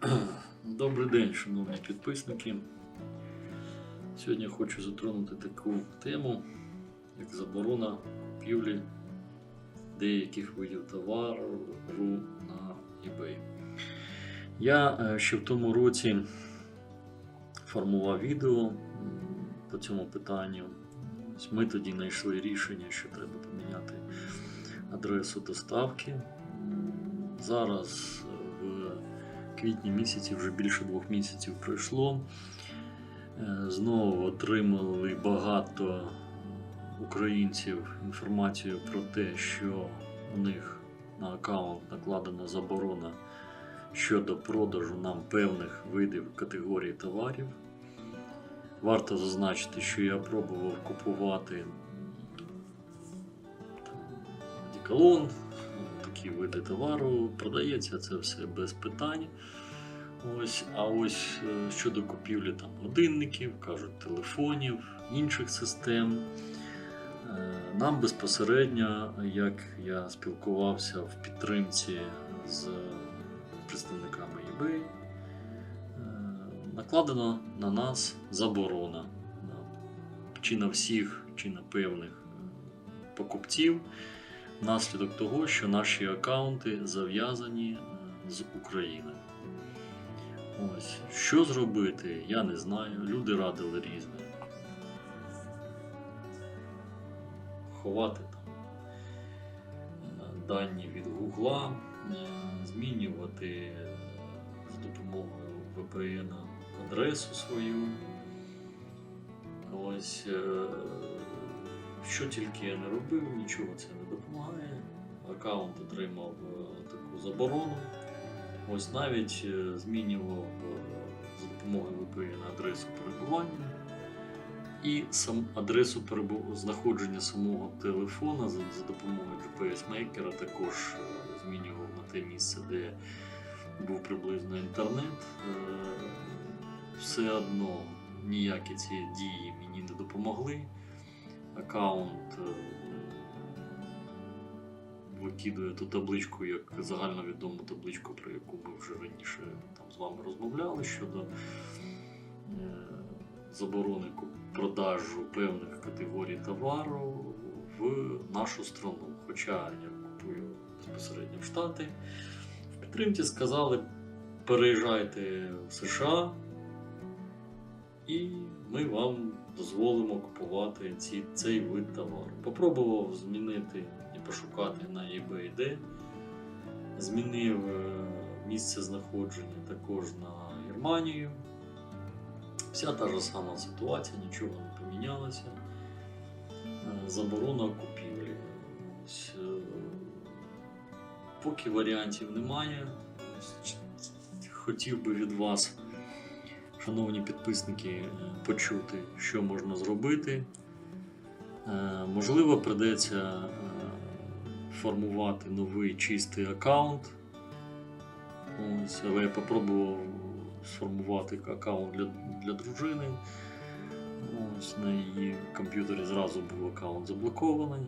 Добрий день, шановні підписники. Сьогодні я хочу затронути таку тему, як заборона купівлі деяких видів товару на eBay. Я е, ще в тому році формував відео по цьому питанню. Ми тоді знайшли рішення, що треба поміняти адресу доставки. Зараз квітні місяці вже більше двох місяців пройшло. Е, Знову отримали багато українців інформацію про те, що у них на аккаунт накладена заборона щодо продажу нам певних видів категорій товарів. Варто зазначити, що я пробував купувати там, такі види товару. Продається це все без питань. Ось, а ось е, щодо купівлі там годинників, кажуть, телефонів, інших систем. е, Нам безпосередньо, як я спілкувався в підтримці з представниками eBay, е, накладено на нас заборона чи на всіх, чи на певних покупців, внаслідок того, що наші аккаунти зав'язані е, з Україною. Ось. Що зробити, я не знаю. Люди радили різне. Ховати там е, дані від Гугла, е, змінювати за допомогою VPN адресу свою. Ось що тільки я не робив, нічого це не допомагає. Аккаунт отримав е, таку заборону. Ось навіть е, змінював е, за допомогою VPN адресу перебування і сам адресу знаходження самого телефона за, допомогою GPS-мейкера також змінював на те місце, де був приблизно інтернет. Все одно ніякі ці дії мені не допомогли. Аккаунт е, викидує ту табличку як загальновідому табличку, про яку ми вже раніше там з вами розмовляли щодо е, заборони продажу певних категорій товару в нашу страну. Хоча я купую безпосередньо в Штати. В підтримці сказали, переїжджайте в США, і ми вам дозволимо купувати ці, цей вид товару. Попробував змінити і пошукати на eBay, змінив е, місце знаходження також на Германію. Вся та ж сама ситуація, нічого не помінялося. Е, Заборона купівлі. Е, Поки варіантів немає, хотів би від вас, шановні підписники, е, почути, що можна зробити. Е, Можливо, придеться е, формувати новий чистий аккаунт. Ось, але я попробував сформувати аккаунт для, для дружини. Ось на її комп'ютері зразу був аккаунт заблокований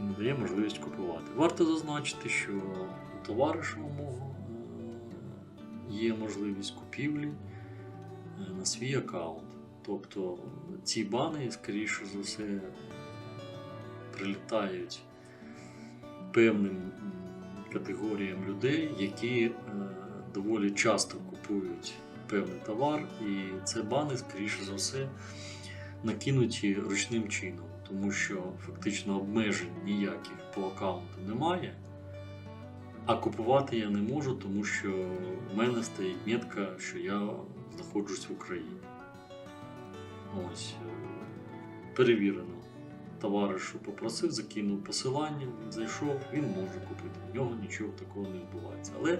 і не дає можливість купувати. Варто зазначити, що товариша мого є можливість купівлі е, на свій аккаунт. Тобто ці бани, скоріше за все, прилітають певним категоріям людей, які е, доволі часто купують певний товар, і це бани, скоріше за все, накинуті ручним чином, тому що фактично обмежень ніяких по аккаунту немає. А купувати я не можу, тому що в мене стоїть метка, що я знаходжусь в Україні. Ось е, перевірено. Товаришу попросив, закинув посилання, він зайшов, він може купити. В нього нічого такого не відбувається. Але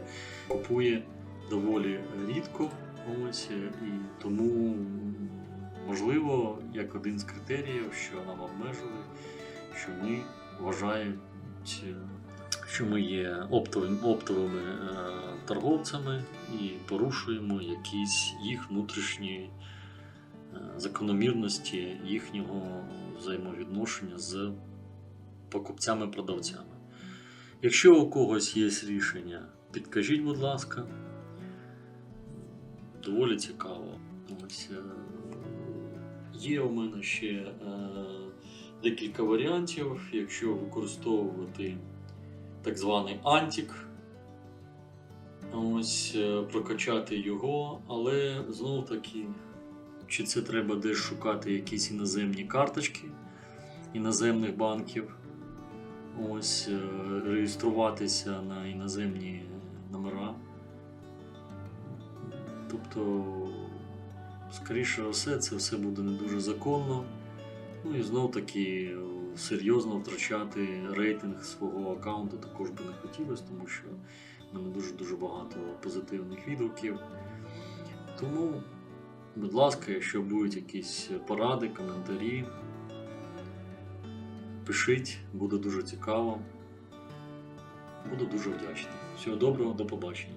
купує доволі рідко. Ось, е, і тому, можливо, як один з критеріїв, що нам обмежили, що ми вважають, е, що ми є оптовим, оптовими е, торговцями і порушуємо якісь їх внутрішні е, закономірності їхнього взаємовідношення з покупцями-продавцями. Якщо у когось є рішення, підкажіть, будь ласка, доволі цікаво. Ось, е, є у мене ще е, декілька варіантів, якщо використовувати так званий антик. Ось е, прокачати його, але знов таки, чи це треба десь шукати якісь іноземні карточки іноземних банків, ось е, реєструватися на іноземні номера. Тобто, скоріше все, це все буде не дуже законно. Ну і знов таки серйозно втрачати рейтинг свого аккаунту також би не хотілося, тому що в мене дуже-дуже багато позитивних відгуків. Тому, будь ласка, якщо будуть якісь поради, коментарі, пишіть, буде дуже цікаво. Буду дуже вдячний. Всього доброго, до побачення.